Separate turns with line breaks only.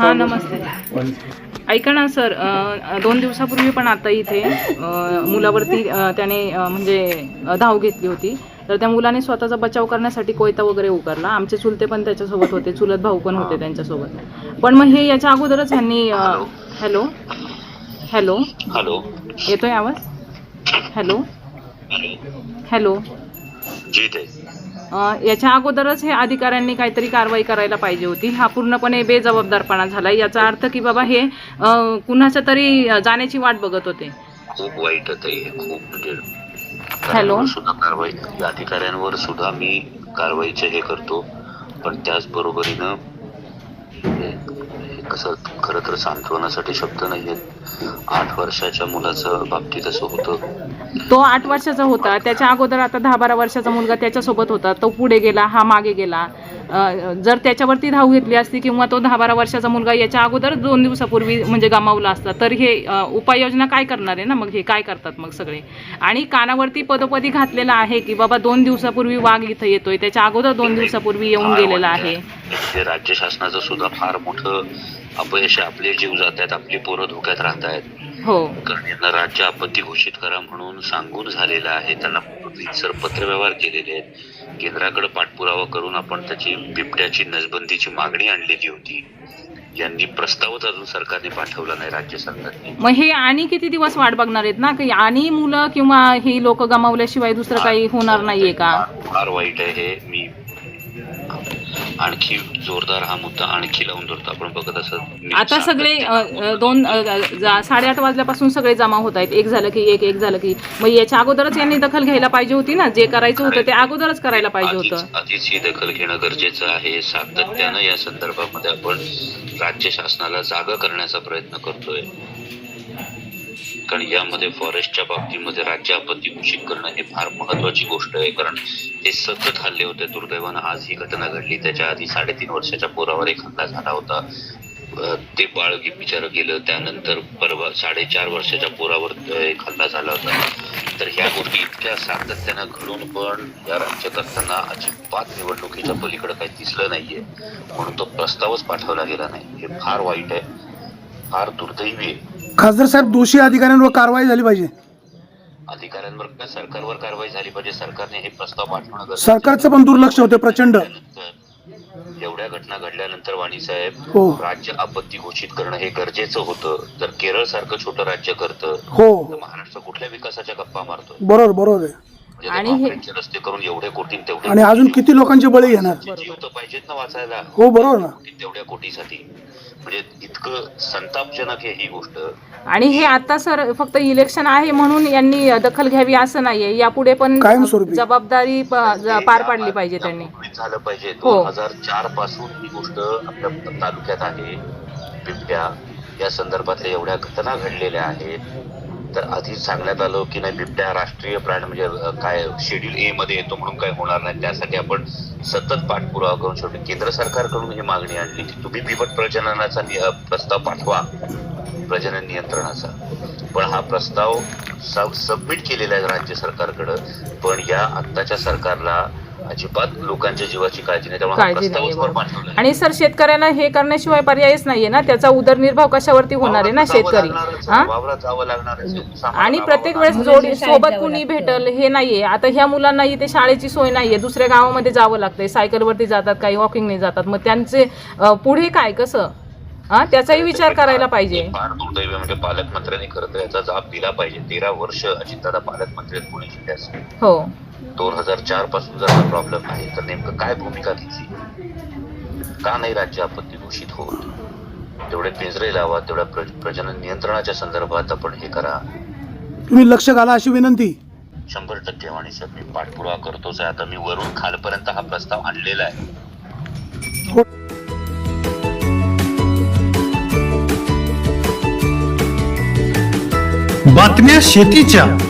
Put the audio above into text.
हां नमस्ते. ऐका ना सर दोन दिवसापूर्वी पण आता इथे मुलावरती त्याने म्हणजे धाव घेतली होती. तर त्या मुलाने स्वतःचा बचाव करण्यासाठी कोयता वगैरे उकारला. आमचे चुलते पण त्याच्यासोबत होते. चुलत भाऊ पण होते त्यांच्यासोबत. पण मग हे याच्या अगोदरच ह्यांनी हॅलो? हॅलो?
हॅलो.
येतोय आवाज? हॅलो? हॅलो? याच्या अगोदरच हे अधिकाऱ्यांनी काहीतरी कारवाई करायला पाहिजे होती. हा पूर्णपणे बेजबाबदारपणा झाला याचा अर्थ की बाबा हे कुणाच्या तरी जाण्याची वाट बघत होते.
खूप वाईट खूप म्हणजे
हॅलो?
अधिकाऱ्यांवर सुद्धा कारवाई अधिकाऱ्यांवर सुद्धा मी कारवाईचे हे करतो. पण त्याच बरोबरीनं हे कसं खरं तर सांत्वनासाठी शब्द नाहीयेत. आठ वर्षाच्या मुलाचं बाबतीत असं होतं.
तो आठ वर्षाचा होता. त्याच्या अगोदर आता दहा बारा वर्षाचा मुलगा त्याच्यासोबत होता. तो पुढे गेला हा मागे गेला. जर त्याच्यावरती धाव घेतली असती किंवा तो दहा बारा वर्षाचा मुलगा याच्या अगोदर दोन दिवसापूर्वी म्हणजे गमावला असता तर हे उपाययोजना काय करणार आहे ना? मग हे काय करतात मग सगळे? आणि कानावरती पदोपदी घातलेला आहे की बाबा दोन दिवसापूर्वी वाघ इथं येतोय त्याच्या अगोदर दोन दिवसापूर्वी येऊन गेलेला आहे.
राज्य शासनाचं सुद्धा फार मोठं अपयश. आपले जीव जात आहेत आपली पोरं धोक्यात राहत आहेत
हो.
कारण यांना राज्य आपत्ती घोषित करा म्हणून सांगून झालेलं आहे. त्यांना रितसर पत्रव्यवहार केलेले आहेत. केंद्राकडे पाठपुरावा करून आपण त्याची बिबट्याची नसबंदीची मागणी आणलेली होती. यांनी प्रस्तावच अजून सरकारने पाठवला नाही राज्य सरकारने.
मग हे आणि किती दिवस वाट बघणार आहेत ना? की आणि मुलं किंवा ही लोक गमावल्याशिवाय दुसरं काही होणार नाहीये का?
फार वाईट आहे हे. मी आणखी जोरदार हा मुद्दा आणखी लावून धरतो. आपण बघत असत
आता सगळे अ, दोन अ, जा- साडेआठ वाजल्यापासून सगळे जमा होत आहेत. एक झालं की एक एक झालं की. मग याच्या अगोदरच यांनी दखल घ्यायला पाहिजे होती ना? जे करायचं होतं ते अगोदरच करायला पाहिजे होतं.
आधीच आधीच ही दखल घेणं गरजेचं आहे. सातत्यानं या संदर्भामध्ये आपण राज्य शासनाला जागा करण्याचा प्रयत्न करतोय. कारण यामध्ये फॉरेस्टच्या बाबतीमध्ये राज्य आपत्ती घोषित करणं हे फार महत्वाची गोष्ट आहे. कारण हे सतत हल्ले होते दुर्दैवानं. आज ही घटना घडली. त्याच्या आधी साडेतीन वर्षाच्या पोरावर एक हल्ला झाला होता. ते बाळ बिचारं गेलं. त्यानंतर परवा साडेचार वर्षाच्या पोरावर एक हल्ला झाला होता. तर ह्या गोष्टी इतक्या सातत्यानं घडून पण या राज्यकर्त्यांना अजिबात निवडणुकीच्या पलीकडे काही दिसलं नाहीये. म्हणून तो प्रस्तावच पाठवला गेला नाही. हे फार वाईट आहे. फार दुर्दैवी आहे.
खासदार साहेब दोषी अधिकाऱ्यांवर कारवाई झाली पाहिजे.
अधिकाऱ्यांवर सरकारवर कारवाई झाली पाहिजे? सरकारने हे प्रस्ताव पाठवणं गरजेचं
सरकारचं पण दुर्लक्ष होते प्रचंड.
त्यानंतर एवढ्या घटना घडल्यानंतर वाणी साहेब
हो.
राज्य आपत्ती घोषित करणं हे गरजेचं होतं. जर केरळ सारखं छोटं राज्य करतं
हो.
तर महाराष्ट्र कुठल्या विकासाच्या गप्पा मारतोय?
बरोबर बरोबर आहे.
म्हणजे ते
आणि हे-
काँक्रीटचे रस्ते करून एवढे कोटी तेवढे
आणि अजून किती लोकांचे बळी घेणार?
जीव तर पाहिजेत ना वाचायला.
हो बरोबर ना.
तेवढ्या कोटीसाठी. म्हणजे इतकं संतापजनक आहे ही गोष्ट.
आणि हे आता सर फक्त इलेक्शन आहे म्हणून यांनी दखल घ्यावी असं नाहीये. यापुढे पण
कायमस्वरूपी.
जबाबदारी प- ज- पार पाडली पाहिजे त्यांनी.
यापूर्वीच झालं पाहिजे.
हो.
दोन हजार चारपासून ही गोष्ट आपल्या तालुक्यात आहे. बिबट्या या संदर्भातल्या एवढ्या घटना घडलेल्या आहेत. तर आधी सांगण्यात आलं की नाही बिबट्या राष्ट्रीय प्राणी म्हणजे काय शेड्यूल ए मध्ये येतो म्हणून काय होणार नाही. त्यासाठी आपण सतत पाठपुरावा करून शेवटी केंद्र सरकारकडून ही मागणी आणली की तुम्ही बिबट प्रजननाचा प्रस्ताव पाठवा. प्रजनन नियंत्रणाचा. पण हा प्रस्ताव सबमिट केलेला आहे राज्य सरकारकडं. पण या आत्ताच्या सरकारला अजिबात लोकांच्या जीवाची काळजी नाही त्यामुळे हा
काळजी
प्रस्तावच
नाहीये,
वर
बरोबर.
पाठवला आहे.
आणि सर शेतकऱ्यांना हे करण्याशिवाय पर्यायच नाहीये ना? त्याचा उदरनिर्वाह कशावरती होणार आहे ना
वावरात जावं
शेतकरी?
लागणारच
हा?
आहे, वावरात जावं लागणार आहे.
आणि प्रत्येक वेळेस जोडी सोबत कुणी भेटल हे नाहीये. आता ह्या मुलांना इथे शाळेची सोय नाहीये. दुसऱ्या गावामध्ये जावं लागतंय. सायकलवरती जातात काही वॉकिंगने जातात. मग त्यांचे अं, पुढे काय कसं? हा? त्याचाही विचार करायला पाहिजे.
फार दुर्दैवी म्हणजे पालकमंत्र्यांनी खरं तर याचा जाब दिला पाहिजे. तेरा वर्ष अजितदादा पालकमंत्री आहेत पुणे जिल्ह्याचे.
हो.
दोन हजार चारपासून जर हा प्रॉब्लेम आहे तर नेमकं काय भूमिका घेतली का नाही राज्य आपत्ती घोषित होत? तेवढे पिंजरे लावा तेवढ्या प्र- प्रजनन नियंत्रणाच्या संदर्भात आपण हे करा.
तुम्ही लक्ष घाला अशी विनंती.
शंभर टक्के वाणी सर मी पाठपुरावा करतोच आहे. आता मी वरून खालपर्यंत हा प्रस्ताव आणलेला आहे.
हो.
बातम्या शेतीच्या.